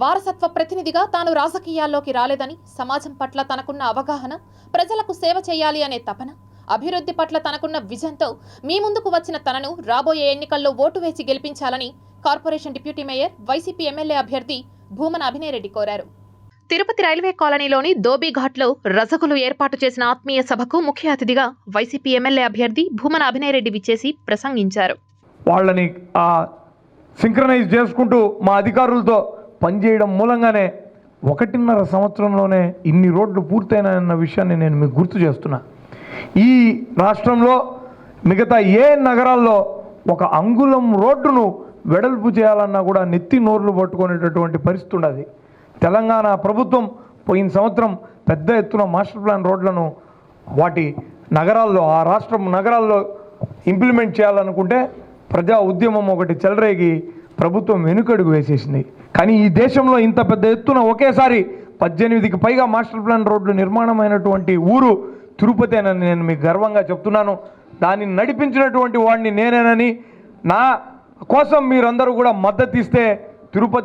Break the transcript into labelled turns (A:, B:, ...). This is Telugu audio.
A: వారసత్వ ప్రతినిధిగా తాను రాజకీయాల్లోకి రాలేదని సమాజం పట్ల తనకున్న అవగాహన ప్రజలకు సేవ చేయాలి అనే తపన అభివృద్ధి పట్ల తనకున్న విజన్తో మీ ముందుకు వచ్చిన తనను రాబోయే ఎన్నికల్లో ఓటు వేసి గెలిపించాలని corporation deputy mayor YCP MLA అభ్యర్థి భూమన అభినయరెడ్డి కోరారు. తిరుపతి రైల్వే కాలనీలోని దోబీఘాట్లో రజకులు ఏర్పాటు చేసిన ఆత్మీయ సభకు ముఖ్య అతిథిగా వైసీపీ ఎమ్మెల్యే అభ్యర్థి భూమన అభినయరెడ్డి విచ్చేసి ప్రసంగించారు.
B: వాళ్ళని సింక్రనైజ్ చేసుకుంటూ మా అధికారులతో పనిచేయడం మూలంగానే ఒకటిన్నర సంవత్సరంలోనే ఇన్ని రోడ్లు పూర్తయినాయన్న విషయాన్ని నేను మీకు గుర్తు చేస్తున్నా. ఈ రాష్ట్రంలో మిగతా ఏ నగరాల్లో ఒక అంగుళం రోడ్డును వెడల్పు చేయాలన్నా కూడా నెత్తి నోర్లు పట్టుకునేటటువంటి పరిస్థితి ఉండదు. తెలంగాణ ప్రభుత్వం పోయిన సంవత్సరం పెద్ద ఎత్తున మాస్టర్ ప్లాన్ రోడ్లను వాటి నగరాల్లో ఆ రాష్ట్రం నగరాల్లో ఇంప్లిమెంట్ చేయాలనుకుంటే ప్రజా ఉద్యమం ఒకటి చెలరేగి ప్రభుత్వం వెనుకడుగు వేసేసింది. కానీ ఈ దేశంలో ఇంత పెద్ద ఎత్తున ఒకేసారి పద్దెనిమిదికి పైగా మాస్టర్ ప్లాన్ రోడ్లు నిర్మాణమైనటువంటి ఊరు తిరుపతి అని నేను మీకు గర్వంగా చెప్తున్నాను. దాన్ని నడిపించినటువంటి వాడిని నేనేనని నా కోసం మీరందరూ కూడా మద్దతు ఇస్తే తిరుపతి